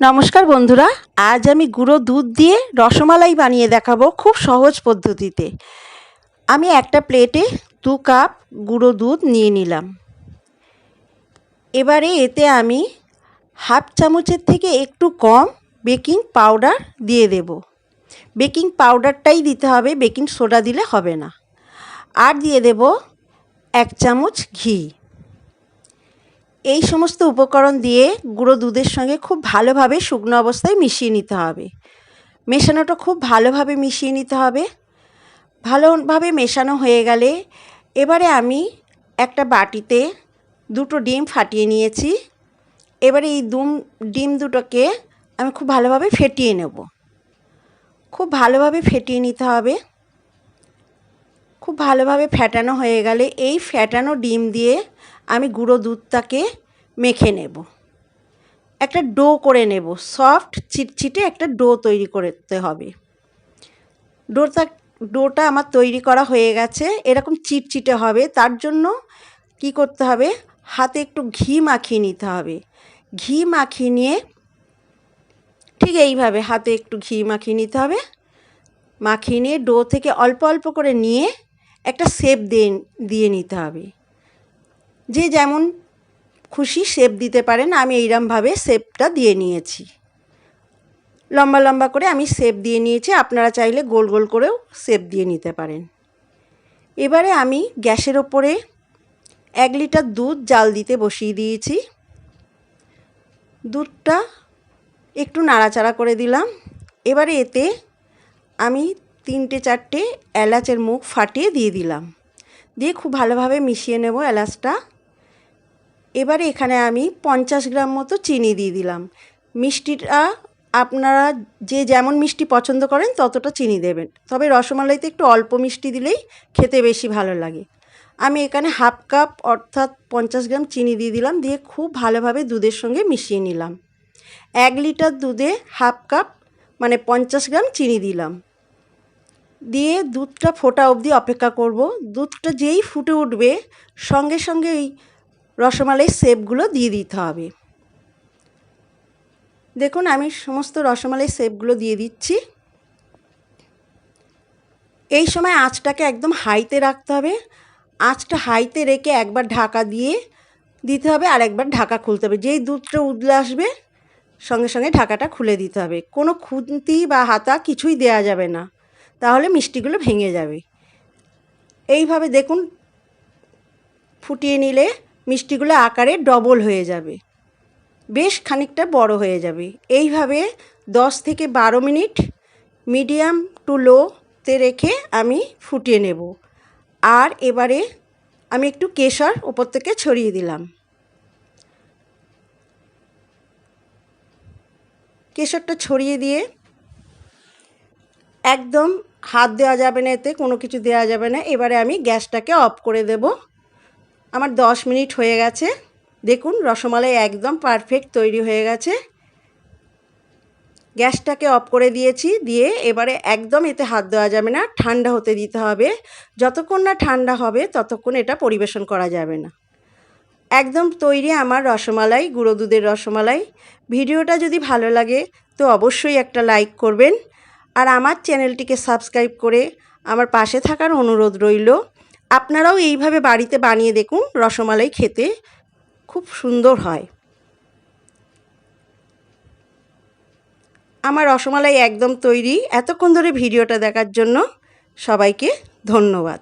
নমস্কার বন্ধুরা, আজ আমি গুঁড়ো দুধ দিয়ে রসমালাই বানিয়ে দেখাবো খুব সহজ পদ্ধতিতে। আমি একটা প্লেটে দু কাপ গুঁড়ো দুধ নিয়ে নিলাম। এবারে এতে আমি হাফ চামচের থেকে একটু কম বেকিং পাউডার দিয়ে দেব। বেকিং পাউডারটাই দিতে হবে, বেকিং সোডা দিলে হবে না। আর দিয়ে দেব এক চামচ ঘি। এই সমস্ত উপকরণ দিয়ে গুঁড়ো দুধের সঙ্গে খুব ভালোভাবে শুকনো অবস্থায় মিশিয়ে নিতে হবে। মেশানোটা খুব ভালোভাবে মিশিয়ে নিতে হবে। ভালোভাবে মেশানো হয়ে গেলে এবারে আমি একটা বাটিতে দুটো ডিম ফাটিয়ে নিয়েছি। এবারে এই দুম, ডিম দুটোকে আমি খুব ভালোভাবে ফেটিয়ে নেব। খুব ভালোভাবে ফেটিয়ে নিতে হবে। খুব ভালোভাবে ফ্যাটানো হয়ে গেলে এই ফ্যাটানো ডিম দিয়ে আমি গুঁড়ো দুধটাকে মেখে নেব। একটা ডো করে নেব। সফট চিটচিটে একটা ডো তৈরি করতে হবে। ডোটা ডোটা আমার তৈরি করা হয়ে গেছে। এরকম চিটচিটে হবে। তার জন্য কি করতে হবে? হাতে একটু ঘি মাখিয়ে নিতে হবে। ঘি মাখিয়ে নিয়ে ঠিক এইভাবে হাতে একটু ঘি মাখিয়ে নিতে হবে। মাখিয়ে নিয়ে ডো থেকে অল্প অল্প করে নিয়ে একটা শেপ দিয়ে দিয়ে নিতে হবে। যে যেমন খুশি শেপ দিতে পারেন, আমি এইরমভাবে শেপটা দিয়ে নিয়েছি। লম্বা লম্বা করে আমি শেপ দিয়ে নিয়েছি, আপনারা চাইলে গোল গোল করেও শেপ দিয়ে নিতে পারেন। এবারে আমি গ্যাসের ওপরে এক লিটার দুধ জাল দিতে বসিয়ে দিয়েছি। দুধটা একটু নাড়াচাড়া করে দিলাম। এবারে এতে আমি তিনটে চারটে এলাচের মুখ ফাটিয়ে দিয়ে দিলাম। দিয়ে খুব ভালোভাবে মিশিয়ে নেব এলাচটা। এবারে এখানে আমি পঞ্চাশ গ্রাম মতো চিনি দিয়ে দিলাম। মিষ্টিটা আপনারা যে যেমন মিষ্টি পছন্দ করেন ততটা চিনি দেবেন। তবে রসমালাইতে একটু অল্প মিষ্টি দিলেই খেতে বেশি ভালো লাগে। আমি এখানে হাফ কাপ অর্থাৎ পঞ্চাশ গ্রাম চিনি দিয়ে দিলাম, দিয়ে খুব ভালোভাবে দুধের সঙ্গে মিশিয়ে নিলাম। এক লিটার দুধে হাফ কাপ মানে পঞ্চাশ গ্রাম চিনি দিলাম। দিয়ে দুধটা ফোটা অবধি অপেক্ষা করব। দুধটা যেই ফুটে উঠবে, সঙ্গে সঙ্গে এই রসমালাই শেপগুলো দিয়ে দিতে হবে। দেখুন, আমি সমস্ত রসমালাই শেপগুলো দিয়ে দিচ্ছি। এই সময় আঁচটাকে একদম হাইতে রাখতে হবে। আঁচটা হাইতে রেখে একবার ঢাকা দিয়ে দিতে হবে, আর একবার ঢাকা খুলতে হবে। যেই দুধটা উদলে আসবে, সঙ্গে সঙ্গে ঢাকাটা খুলে দিতে হবে। কোনো খুন্তি বা হাতা কিছুই দেয়া যাবে না। তাহলে মিষ্টিগুলো ভেঙে যাবে। এইভাবে দেখুন, ফুটিয়ে নিলে মিষ্টিগুলো আকারে ডবল হয়ে যাবে। বেশ খানিকটা বড় হয়ে যাবে। এইভাবে দশ থেকে বারো মিনিট মিডিয়াম টু লোতে রেখে আমি ফুটিয়ে নেব। আর এবারে আমি একটু কেশর ওপর থেকে ছড়িয়ে দিলাম। কেশরটা ছড়িয়ে দিয়ে একদম হাত দেওয়া যাবে না এতে, কোনো কিছু দেওয়া যাবে না। এবারে আমি গ্যাসটাকে অফ করে দেব। আমার দশ মিনিট হয়ে গেছে। দেখুন, রসমালাই একদম পারফেক্ট তৈরি হয়ে গেছে। গ্যাসটাকে অফ করে দিয়েছি, দিয়ে এবারে একদম এতে হাত দেওয়া যাবে না, ঠান্ডা হতে দিতে হবে। যতক্ষণ না ঠান্ডা হবে, ততক্ষণ এটা পরিবেশন করা যাবে না। একদম তৈরি আমার রসমালাই, গুঁড়ো দুধের রসমালাই। ভিডিওটা যদি ভালো লাগে, তো অবশ্যই একটা লাইক করবেন। আর আমার চ্যানেলটিকে সাবস্ক্রাইব করে আমার পাশে থাকার অনুরোধ রইল। আপনারাও এইভাবে বাড়িতে বানিয়ে দেখুন, রসমালাই খেতে খুব সুন্দর হয়। আমার রসমালাই একদম তৈরি। এতক্ষণ ধরে ভিডিওটা দেখার জন্য সবাইকে ধন্যবাদ।